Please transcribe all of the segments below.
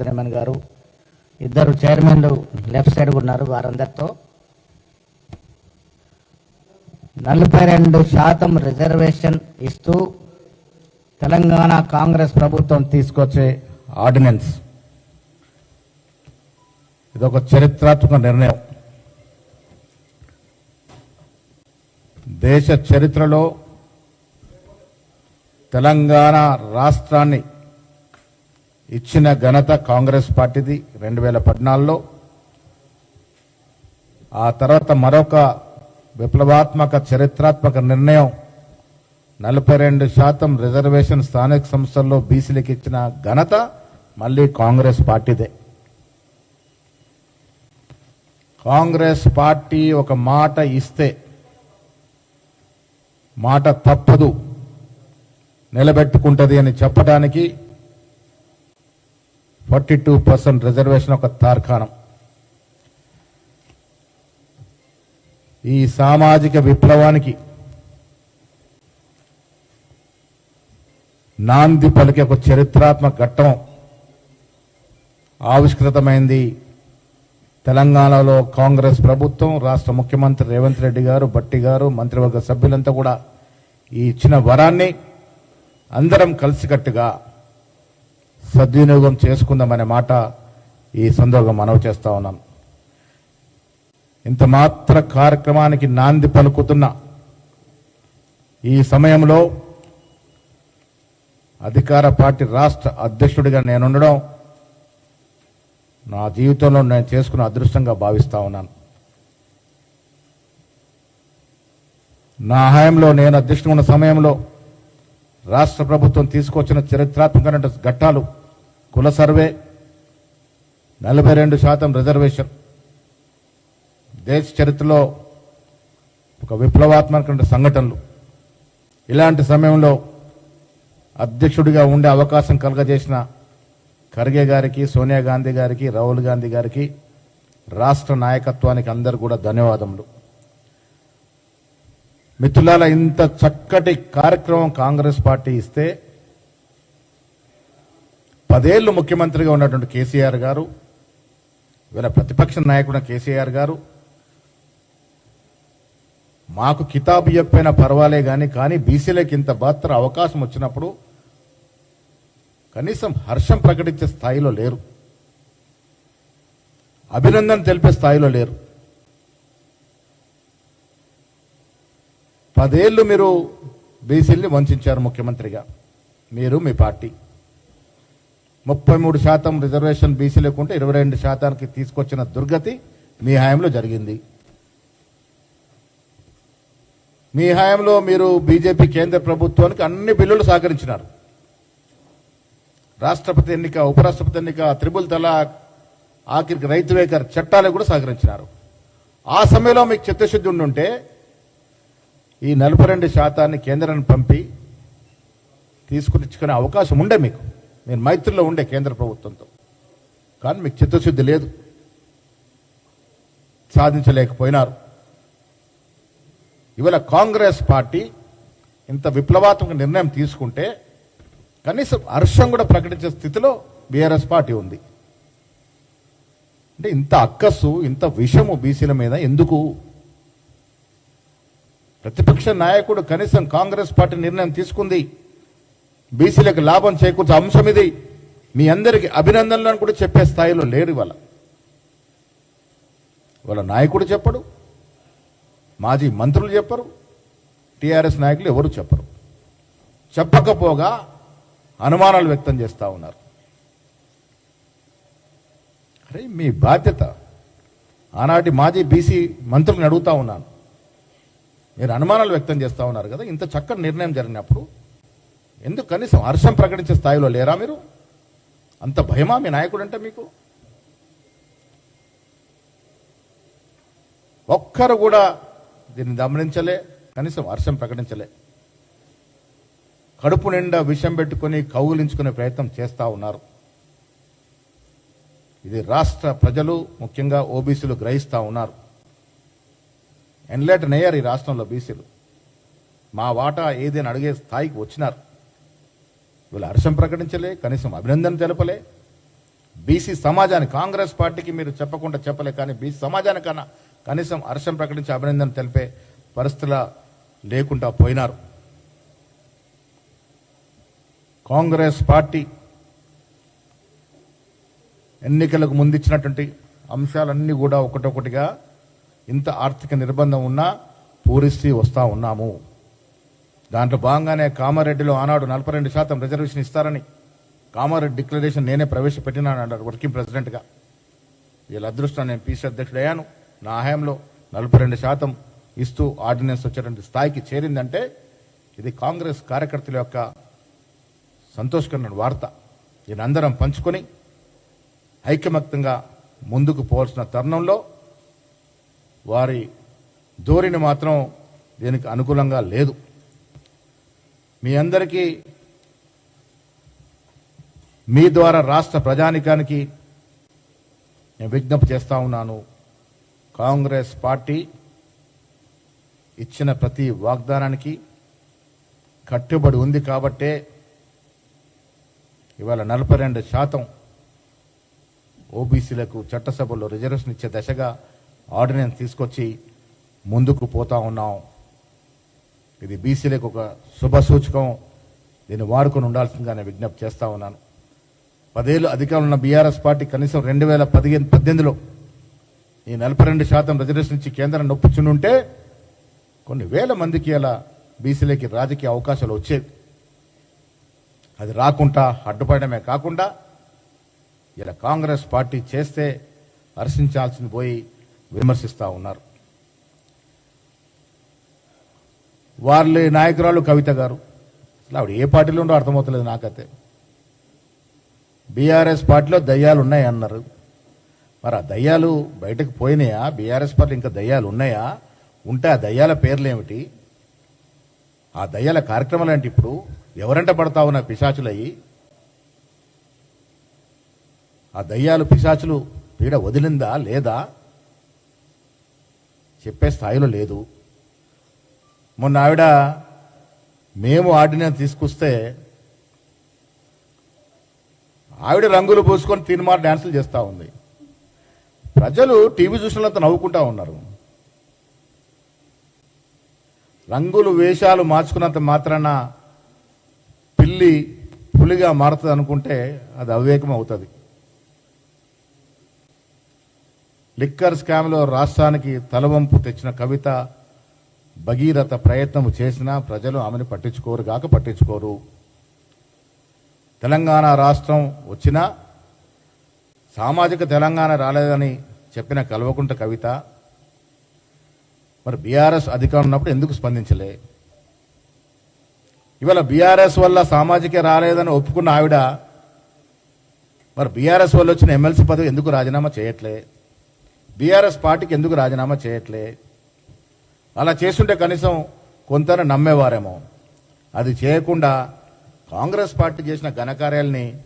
Chairman గారు ఇద్దరు చైర్మన్లు లెఫ్ట్ సైడ్ ఉన్నారు వారందరితో. నలభై రెండు శాతం రిజర్వేషన్ ఇస్తూ తెలంగాణ కాంగ్రెస్ ప్రభుత్వం తీసుకొచ్చే ఆర్డినెన్స్. ఇదొక చరిత్రాత్మక నిర్ణయం. దేశ చరిత్రలో తెలంగాణ రాష్ట్రాన్ని ఇచ్చిన ఘనత కాంగ్రెస్ పార్టీది రెండు వేల పద్నాలుగులో. ఆ తర్వాత మరొక విప్లవాత్మక చరిత్రాత్మక నిర్ణయం నలభై రెండు శాతం రిజర్వేషన్ స్థానిక సంస్థల్లో బీసీలకు ఇచ్చిన ఘనత మళ్ళీ కాంగ్రెస్ పార్టీదే. కాంగ్రెస్ పార్టీ ఒక మాట ఇస్తే మాట తప్పదు నిలబెట్టుకుంటది అని చెప్పడానికి ఫార్టీ టూ పర్సెంట్ రిజర్వేషన్ ఒక తార్కాణం. ఈ సామాజిక విప్లవానికి నాంది పలికే ఒక చరిత్రాత్మక ఘట్టం ఆవిష్కృతమైంది తెలంగాణలో కాంగ్రెస్ ప్రభుత్వం రాష్ట్ర ముఖ్యమంత్రి రేవంత్ రెడ్డి గారు భట్టి గారు మంత్రివర్గ సభ్యులంతా కూడా ఈ ఇచ్చిన వరాన్ని అందరం కలిసికట్టుగా సద్వినియోగం చేసుకుందామనే మాట ఈ సందర్భంగా మనవి చేస్తా ఉన్నాను ఇంత మాత్ర కార్యక్రమానికి నాంది పలుకుతున్న ఈ సమయంలో అధికార పార్టీ రాష్ట్ర అధ్యక్షుడిగా నేనుండడం నా జీవితంలో నేను చేసుకున్న అదృష్టంగా భావిస్తా ఉన్నాను. నా హయాంలో నేను అధ్యక్షుడు ఉన్న సమయంలో రాష్ట్ర ప్రభుత్వం తీసుకొచ్చిన చరిత్రాత్మకమైన ఘట్టాలు కుల సర్వే నలభై రెండు శాతం రిజర్వేషన్. దేశ చరిత్రలో ఒక విప్లవాత్మకమైన సంఘటనలు. ఇలాంటి సమయంలో అధ్యక్షుడిగా ఉండే అవకాశం కలగజేసిన ఖర్గే గారికి సోనియా గాంధీ గారికి రాహుల్ గాంధీ గారికి రాష్ట్ర నాయకత్వానికి అందరు కూడా ధన్యవాదములు. మిత్రులాల ఇంత చక్కటి కార్యక్రమం కాంగ్రెస్ పార్టీ ఇస్తే పదేళ్ళు ముఖ్యమంత్రిగా ఉన్నటువంటి కేసీఆర్ గారు ఇవాళ ప్రతిపక్ష నాయకుడు కేసీఆర్ గారు మాకు కితాబు చెప్పైనా పర్వాలే కానీ కానీ బీసీలకు ఇంత మాత్ర అవకాశం వచ్చినప్పుడు కనీసం హర్షం ప్రకటించే స్థాయిలో లేరు. అభినందన తెలిపే స్థాయిలో లేరు. పదేళ్ళు మీరు బీసీల్ని వంచారు ముఖ్యమంత్రిగా. మీరు మీ పార్టీ. ముప్పై మూడు శాతం రిజర్వేషన్ బీసీ లేకుంటే ఇరవై రెండు శాతానికి తీసుకొచ్చిన దుర్గతి మీ హయాంలో జరిగింది. మీ హయాంలో మీరు బీజేపీ కేంద్ర ప్రభుత్వానికి అన్ని బిల్లులు సహకరించినారు. రాష్ట్రపతి ఎన్నిక ఉపరాష్ట్రపతి ఎన్నిక త్రిబుల్ తలాక్ ఆఖరికి రైతు వేకర్ చట్టాలకు కూడా సహకరించినారు. ఆ సమయంలో మీకు చిత్తశుద్ధి ఉండుంటే ఈ నలభై రెండు శాతాన్ని కేంద్రాన్ని పంపి తీసుకుని అవకాశం ఉండే మీకు. మీరు మైత్రిలో ఉండే కేంద్ర ప్రభుత్వంతో. కానీ మీకు చిత్తశుద్ధి లేదు. సాధించలేకపోయినారు. ఇవాళ కాంగ్రెస్ పార్టీ ఇంత విప్లవాత్మక నిర్ణయం తీసుకుంటే కనీసం హర్షం కూడా ప్రకటించే స్థితిలో బీఆర్ఎస్ పార్టీ ఉంది. అంటే ఇంత అక్కస్సు ఇంత విషము బీసీల మీద ఎందుకు? ప్రతిపక్ష నాయకుడు కనీసం కాంగ్రెస్ పార్టీ నిర్ణయం తీసుకుంది. బీసీలకు లాభం చేకూర్చే అంశం ఇది. మీ అందరికి అభినందనలను కూడా చెప్పే స్థాయిలో లేరు ఇవాళ. వాళ్ళ నాయకుడు చెప్పడు. మాజీ మంత్రులు చెప్పరు. టీఆర్ఎస్ నాయకులు ఎవరు చెప్పరు. చెప్పకపోగా అనుమానాలు వ్యక్తం చేస్తూ ఉన్నారు. అరే మీ బాధ్యత. ఆనాటి మాజీ బీసీ మంత్రులను అడుగుతా ఉన్నాను. మీరు అనుమానాలు వ్యక్తం చేస్తూ ఉన్నారు కదా ఇంత చక్కని నిర్ణయం జరిగినప్పుడు ఎందుకు కనీసం హర్షం ప్రకటించే స్థాయిలో లేరా మీరు? అంత భయమా మీ నాయకుడు అంటే మీకు? ఒక్కరు కూడా దీన్ని గమనించలే కనీసం హర్షం ప్రకటించలే. కడుపు నిండా విషం పెట్టుకుని కౌగులించుకునే ప్రయత్నం చేస్తూ ఉన్నారు. ఇది రాష్ట్ర ప్రజలు ముఖ్యంగా ఓబీసీలు గ్రహిస్తూ ఉన్నారు. ఎన్లెట్ నేయర్ ఈ రాష్ట్రంలో బీసీలు. మా వాటా ఏదైనా అడిగే స్థాయికి వచ్చినారు. వీళ్ళు హర్షం ప్రకటించలే కనీసం అభినందన తెలపలే. బీసీ సమాజానికి కాంగ్రెస్ పార్టీకి మీరు చెప్పకుండా చెప్పలే కానీ బీసీ సమాజానికన్నా కనీసం హర్షం ప్రకటించి అభినందన తెలిపే పరిస్థితుల లేకుండా పోయినారు. కాంగ్రెస్ పార్టీ ఎన్నికలకు ముందిచ్చినటువంటి అంశాలన్నీ కూడా ఒకటొకటిగా ఇంత ఆర్థిక నిర్బంధం ఉన్నా పూరిస్తూ వస్తూ ఉన్నాము. దాంట్లో భాగంగానే కామారెడ్డిలో ఆనాడు నలభై రెండు శాతం రిజర్వేషన్ ఇస్తారని కామారెడ్డి డిక్లరేషన్ నేనే ప్రవేశపెట్టినాను అన్నారు వర్కింగ్ ప్రెసిడెంట్గా. వీళ్ళ అదృష్టం నేను పీసీ అధ్యక్షుడు అయ్యాను. నా హయాంలో నలభై రెండు శాతం ఇస్తూ ఆర్డినెన్స్ వచ్చేటువంటి స్థాయికి చేరిందంటే ఇది కాంగ్రెస్ కార్యకర్తల యొక్క సంతోషకరమైన వార్త. దీని అందరం పంచుకొని ఐకమత్యంగా ముందుకు పోవాల్సిన తరుణంలో వారి ధోరణి మాత్రం దీనికి అనుకూలంగా లేదు. మీ అందరికీ మీ ద్వారా రాష్ట్ర ప్రజానికానికి నేను విజ్ఞప్తి చేస్తా ఉన్నాను. కాంగ్రెస్ పార్టీ ఇచ్చిన ప్రతి వాగ్దానానికి కట్టుబడి ఉంది కాబట్టే ఇవాళ నలభై రెండు శాతం ఓబీసీలకు చట్టసభలో రిజర్వేషన్ ఇచ్చే దశగా ఆర్డినెన్స్ తీసుకొచ్చి ముందుకు పోతా ఉన్నాం. ఇది బీసీలకు ఒక శుభ సూచకం. దీన్ని వాడుకొని ఉండాల్సిందిగా నేను విజ్ఞప్తి చేస్తా ఉన్నాను. పదేళ్ళు అధికారంలో ఉన్న బీఆర్ఎస్ పార్టీ కనీసం రెండు వేల పదిహేను పద్దెనిమిదిలో ఈ నలభై రెండు శాతం రిజర్వేషన్ ఇచ్చి కేంద్రం నొప్పుచుండుంటే కొన్ని వేల మందికి అలా బీసీలకి రాజకీయ అవకాశాలు వచ్చేవి. అది రాకుండా అడ్డుపడమే కాకుండా ఇలా కాంగ్రెస్ పార్టీ చేస్తే హర్షించాల్సింది పోయి విమర్శిస్తూ ఉన్నారు. వాళ్ళ నాయకురాలు కవిత గారు. అసలు ఆవిడ ఏ పార్టీలో ఉండో అర్థమవుతలేదు నాకైతే. బీఆర్ఎస్ పార్టీలో దయ్యాలు ఉన్నాయి అన్నారు మరి ఆ దయ్యాలు బయటకు పోయినాయా? బీఆర్ఎస్ పార్టీ ఇంకా దయ్యాలు ఉన్నాయా? ఉంటే ఆ దయ్యాల పేర్లు ఏమిటి ఆ దయ్యాల కార్యక్రమాలు ఏంటి ఇప్పుడు? ఎవరంట పడతా ఉన్న పిశాచులయ్యి? ఆ దయ్యాలు పిశాచులు పీడ వదిలిందా? లేదా? చెప్పే స్థాయిలో లేదు. మొన్న ఆవిడ మేము ఆర్డినెన్స్ తీసుకొస్తే ఆవిడ రంగులు పూసుకొని తీర్మార్ డ్యాన్సులు చేస్తూ ఉంది. ప్రజలు టీవీ చూసినంత నవ్వుకుంటా ఉన్నారు. రంగులు వేషాలు మార్చుకున్నంత మాత్రాన పిల్లి పులిగా మారుతుంది అనుకుంటే అది అవివేకం అవుతుంది. లిక్కర్ స్కామ్లో రాష్ట్రానికి తలవంపు తెచ్చిన కవిత భగీరథ ప్రయత్నం చేసినా ప్రజలు ఆమెను పట్టించుకోరు గాక పట్టించుకోరు. తెలంగాణ రాష్ట్రం వచ్చినా సామాజిక తెలంగాణ రాలేదని చెప్పిన కల్వకుంట కవిత మరి బీఆర్ఎస్ అధికారం ఉన్నప్పుడు ఎందుకు స్పందించలే? ఇవాళ బీఆర్ఎస్ వల్ల సామాజిక రాలేదని ఒప్పుకున్న ఆవిడ మరి బీఆర్ఎస్ వల్ల వచ్చిన ఎమ్మెల్సీ పదవి ఎందుకు రాజీనామా చేయట్లే? బీఆర్ఎస్ పార్టీకి ఎందుకు రాజీనామా చేయట్లే? అలా చేస్తుంటే కనీసం కొంత నమ్మేవారేమో. అది చేయకుండా కాంగ్రెస్ పార్టీ చేసిన ఘనకార్యాలని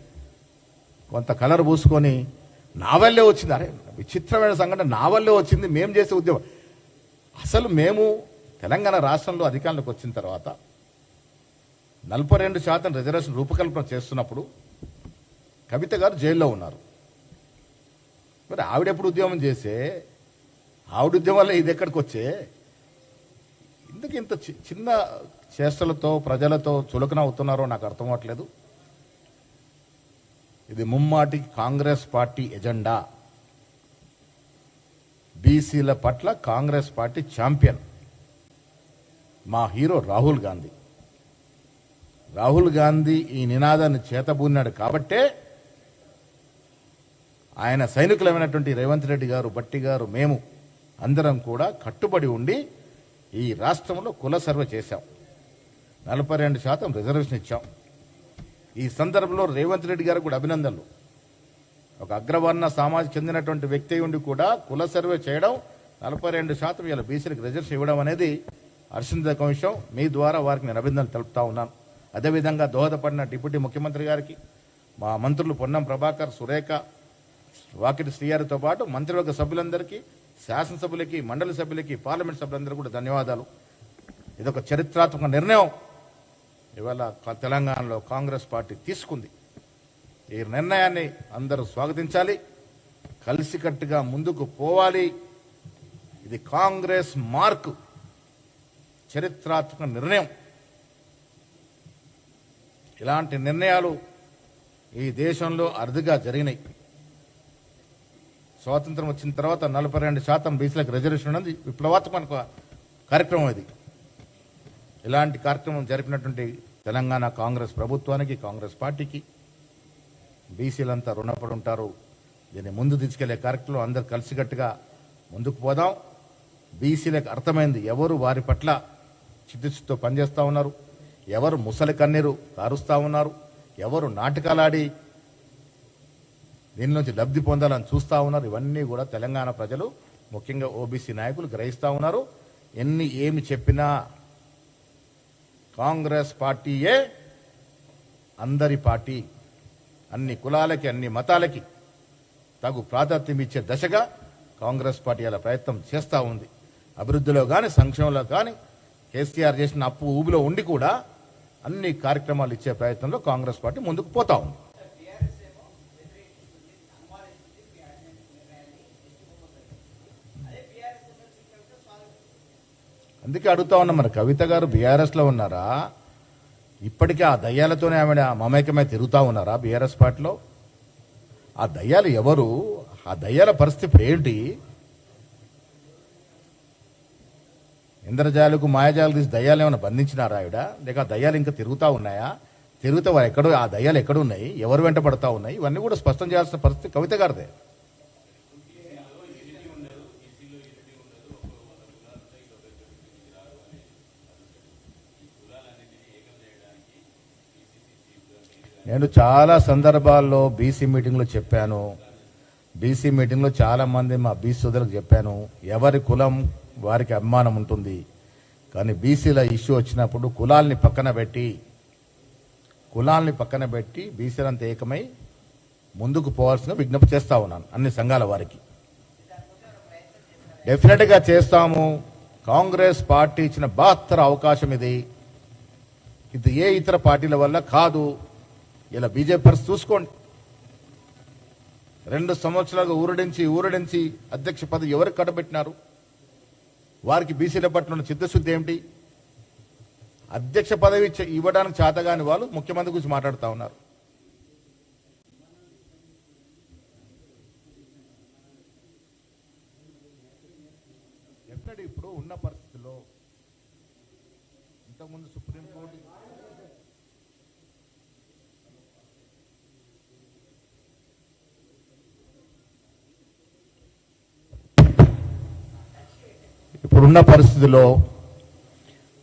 కొంత కలర్ పూసుకొని నా వల్లే వచ్చింది. అరే విచిత్రమైన సంఘటన నా వల్లే వచ్చింది. మేము చేసే ఉద్యమం. అసలు మేము తెలంగాణ రాష్ట్రంలో అధికారంలోకి వచ్చిన తర్వాత నలభై రెండు శాతం రిజర్వేషన్ రూపకల్పన చేస్తున్నప్పుడు కవిత గారు జైల్లో ఉన్నారు. మరి ఆవిడెప్పుడు ఉద్యమం చేసే? ఆవిడ ఉద్యమం ఇది ఎక్కడికి వచ్చే ఎందుకు ఇంత చి- చిన్న చేష్టలతో ప్రజలతో చులకన అవుతున్నారో నాకు అర్థం అవట్లేదు ఇది ముమ్మాటి కాంగ్రెస్ పార్టీ ఎజెండా. బీసీల పట్ల కాంగ్రెస్ పార్టీ ఛాంపియన్. మా హీరో రాహుల్ గాంధీ. రాహుల్ గాంధీ ఈ నినాదాన్ని చేతబూన్నాడు కాబట్టే ఆయన సైనికులమైనటువంటి రేవంత్ రెడ్డి గారు బట్టి గారు మేము అందరం కూడా కట్టుబడి ఉండి ఈ రాష్ట్రంలో కుల సర్వే చేశాం. నలభై రెండు శాతం రిజర్వేషన్ ఇచ్చాం. ఈ సందర్భంలో రేవంత్ రెడ్డి గారు కూడా అభినందనలు. ఒక అగ్రవర్ణ సమాజం చెందినటువంటి వ్యక్తి ఉండి కూడా కుల సర్వే చేయడం నలభై రెండు శాతం ఇలా బీసీలకు రిజర్వేషన్ ఇవ్వడం అనేది హర్షించదగ్గ విషయం. మీ ద్వారా వారికి నేను అభినందనలు తెలుపుతా ఉన్నాను. అదేవిధంగా దోహదపడిన డిప్యూటీ ముఖ్యమంత్రి గారికి మా మంత్రులు పొన్నం ప్రభాకర్ సురేఖ వాకిటి శ్రీయారితో పాటు మంత్రివర్గ సభ్యులందరికీ శాసనసభ్యులకి మండలి సభ్యులకి పార్లమెంట్ సభ్యులందరూ కూడా ధన్యవాదాలు. ఇదొక చరిత్రాత్మక నిర్ణయం. ఇవాళ తెలంగాణలో కాంగ్రెస్ పార్టీ తీసుకుంది. ఈ నిర్ణయాన్ని అందరూ స్వాగతించాలి. కలిసికట్టుగా ముందుకు పోవాలి. ఇది కాంగ్రెస్ మార్క్. చరిత్రాత్మక నిర్ణయం. ఇలాంటి నిర్ణయాలు ఈ దేశంలో అరుదుగా జరిగినాయి. స్వాతంత్రం వచ్చిన తర్వాత నలభై రెండు శాతం బీసీలకు రిజర్వేషన్ ఉన్నది. విప్లవాత్మక కార్యక్రమం ఇది. ఇలాంటి కార్యక్రమం జరిపినటువంటి తెలంగాణ కాంగ్రెస్ ప్రభుత్వానికి కాంగ్రెస్ పార్టీకి బీసీలంతా రుణపడి ఉంటారు దీన్ని ముందు తీసుకెళ్ళే కార్యక్రమం అందరు కలిసికట్టుగా ముందుకు పోదాం. బీసీలకు అర్థమైంది ఎవరు వారి పట్ల చిత్తశుద్ధితో పనిచేస్తూ ఉన్నారు. ఎవరు ముసలి కన్నీరు కారుస్తూ ఉన్నారు. ఎవరు నాటకాలాడి దీనిలోంచి నుంచి లబ్ధి పొందాలని చూస్తూ ఉన్నారు. ఇవన్నీ కూడా తెలంగాణ ప్రజలు ముఖ్యంగా ఓబీసీ నాయకులు గ్రహిస్తూ ఉన్నారు. ఎన్ని ఏమి చెప్పినా కాంగ్రెస్ పార్టీయే అందరి పార్టీ. అన్ని కులాలకి అన్ని మతాలకి తగు ప్రాధాన్యం ఇచ్చే దశగా కాంగ్రెస్ పార్టీ అలా ప్రయత్నం చేస్తూ ఉంది. అభివృద్ధిలో కానీ సంక్షేమంలో కానీ కేసీఆర్ చేసిన అప్పు ఊబిలో ఉండి కూడా అన్ని కార్యక్రమాలు ఇచ్చే ప్రయత్నంలో కాంగ్రెస్ పార్టీ ముందుకు పోతా ఉంది. అందుకే అడుగుతా ఉన్నా మరి కవిత గారు బీఆర్ఎస్లో ఉన్నారా? ఇప్పటికీ ఆ దయ్యాలతోనే ఆమె మమేకమై తిరుగుతూ ఉన్నారా బీఆర్ఎస్ పార్టీలో? ఆ దయ్యాలు ఎవరు? ఆ దయ్యాల పరిస్థితి ఏంటి? ఇంద్రజాలకు మాయాజాలు తీసి దయ్యాలు ఏమైనా బంధించినారా ఆవిడ? లేక ఆ దయ్యాలు ఇంకా తిరుగుతూ ఉన్నాయా? తిరుగుతూ వారు ఎక్కడో ఆ దయ్యాలు ఎక్కడ ఉన్నాయి? ఎవరు వెంట పడతా ఉన్నాయి? ఇవన్నీ కూడా స్పష్టం చేయాల్సిన పరిస్థితి కవిత గారిదే. నేను చాలా సందర్భాల్లో బీసీ మీటింగ్లో చెప్పాను. బీసీ మీటింగ్లో చాలామంది మా బీసీ సోదరులకు చెప్పాను. ఎవరి కులం వారికి అభిమానం ఉంటుంది. కానీ బీసీల ఇష్యూ వచ్చినప్పుడు కులాల్ని పక్కన పెట్టి కులాల్ని పక్కన పెట్టి బీసీలంతా ఏకమై ముందుకు పోవాల్సిన విజ్ఞప్తి చేస్తా ఉన్నాను అన్ని సంఘాల వారికి. డెఫినెట్గా చేస్తాము. కాంగ్రెస్ పార్టీ ఇచ్చిన బహత్తర అవకాశం ఇది. ఇది ఏ ఇతర పార్టీల వల్ల కాదు. ఇలా బీజేపీ పరిస్థితి చూసుకోండి. రెండు సంవత్సరాలుగా ఊరడించి ఊరడించి అధ్యక్ష పదవి ఎవరికి కట్టబెట్టినారు? వారికి బీసీల పట్ల ఉన్న చిత్తశుద్ధి ఏమిటి? అధ్యక్ష పదవి ఇవ్వడానికి చేతగాని వాళ్ళు ముఖ్యమంత్రి గురించి మాట్లాడుతూ ఉన్నారు. ఎక్కడ ఇప్పుడు ఉన్న పరిస్థితిలో ఇంతకుముందు సుప్రీంకోర్టు ఇప్పుడున్న పరిస్థితిలో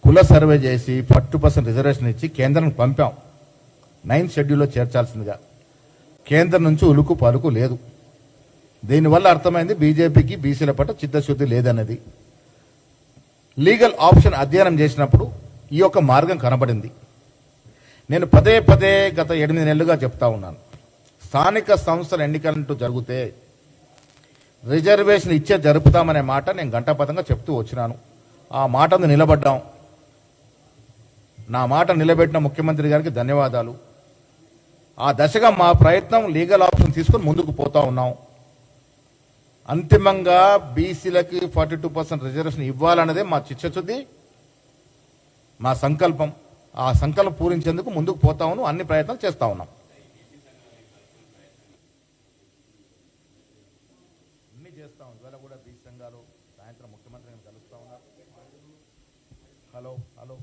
కుల సర్వే చేసి ఫార్టీ పర్సెంట్ రిజర్వేషన్ ఇచ్చి కేంద్రానికి పంపాం. నైన్త్ షెడ్యూల్లో చేర్చాల్సిందిగా. కేంద్రం నుంచి ఉలుకు పలుకు లేదు. దీనివల్ల అర్థమైంది బీజేపీకి బీసీల పట్ల చిత్తశుద్ధి లేదన్నది. లీగల్ ఆప్షన్ అధ్యయనం చేసినప్పుడు ఈ యొక్క మార్గం కనబడింది. నేను పదే పదే గత ఎనిమిది నెలలుగా చెప్తా ఉన్నాను. స్థానిక సంస్థల ఎన్నికలంటూ జరిగితే రిజర్వేషన్ ఇచ్చే జరుపుతామనే మాట నేను గంటాపదంగా చెప్తూ వచ్చినాను. ఆ మాటను నిలబడ్డాం. నా మాట నిలబెట్టిన ముఖ్యమంత్రి గారికి ధన్యవాదాలు. ఆ దశగా మా ప్రయత్నం లీగల్ ఆప్షన్ తీసుకొని ముందుకు పోతా ఉన్నాం. అంతిమంగా బీసీలకి ఫార్టీ టూ పర్సెంట్ రిజర్వేషన్ ఇవ్వాలన్నదే మా చిచ్చచుద్ది మా సంకల్పం. ఆ సంకల్పం పూరించేందుకు ముందుకు పోతా ఉన్నాం అన్ని ప్రయత్నాలు చేస్తా ఉన్నాం అన్ని చేస్తాం ఇవాళ కూడా బీసీ సంఘాలు సాయంత్రం ముఖ్యమంత్రి గారిని కలుస్తా ఉన్నారు హలో హలో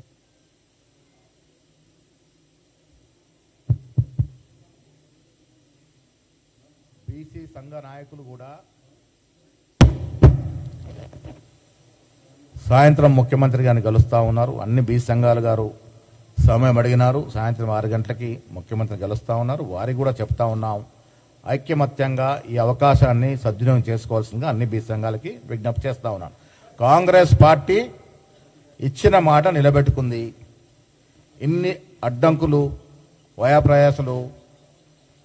బీసీ సంఘ నాయకులు కూడా సాయంత్రం ముఖ్యమంత్రి గారిని కలుస్తూ ఉన్నారు. అన్ని బీసీ సంఘాలు గారు సమయం అడిగినారు. సాయంత్రం ఆరు గంటలకి ముఖ్యమంత్రి కలుస్తూ ఉన్నారు. వారికి కూడా చెప్తా ఉన్నాం. ఐక్యమత్యంగా ఈ అవకాశాన్ని సద్వినియోగం చేసుకోవాల్సిందిగా అన్ని బీసీ సంఘాలకి విజ్ఞప్తి చేస్తూ ఉన్నాను కాంగ్రెస్ పార్టీ ఇచ్చిన మాట నిలబెట్టుకుంది. ఇన్ని అడ్డంకులు వయాప్రయాసలు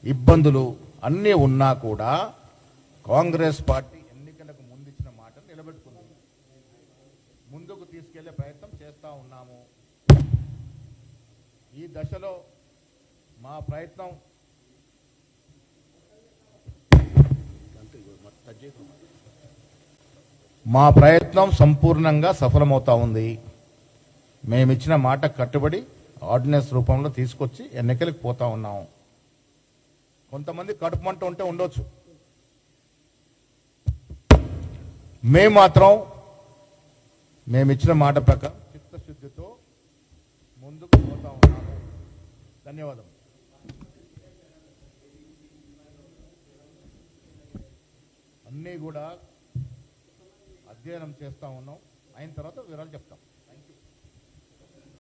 ఇబ్బందులు అన్నీ ఉన్నా కూడా కాంగ్రెస్ పార్టీ ఎన్నికలకు ముందు ఇచ్చిన మాటను నిలబెట్టుకుంది. ముందుకు తీసుకెళ్ళే ప్రయత్నం చేస్తూ ఉన్నాము. ఈ దశలో మా ప్రయత్నం మా ప్రయత్నం సంపూర్ణంగా సఫలమవుతా ఉంది. మేమిచ్చిన మాట కట్టుబడి ఆర్డినెన్స్ రూపంలో తీసుకొచ్చి ఎన్నికలకు పోతా ఉన్నాము. కొంతమంది కడుపు మంట ఉంటే ఉండొచ్చు. మేము మాత్రం మేమిచ్చిన మాట ప్రకారం చిత్తశుద్ధితో ముందుకు పోతా ఉన్నాము. ధన్యవాదం అన్నీ కూడా అధ్యయనం చేస్తా ఉన్నాం. అయిన తర్వాత వివరాలు చెప్తాం.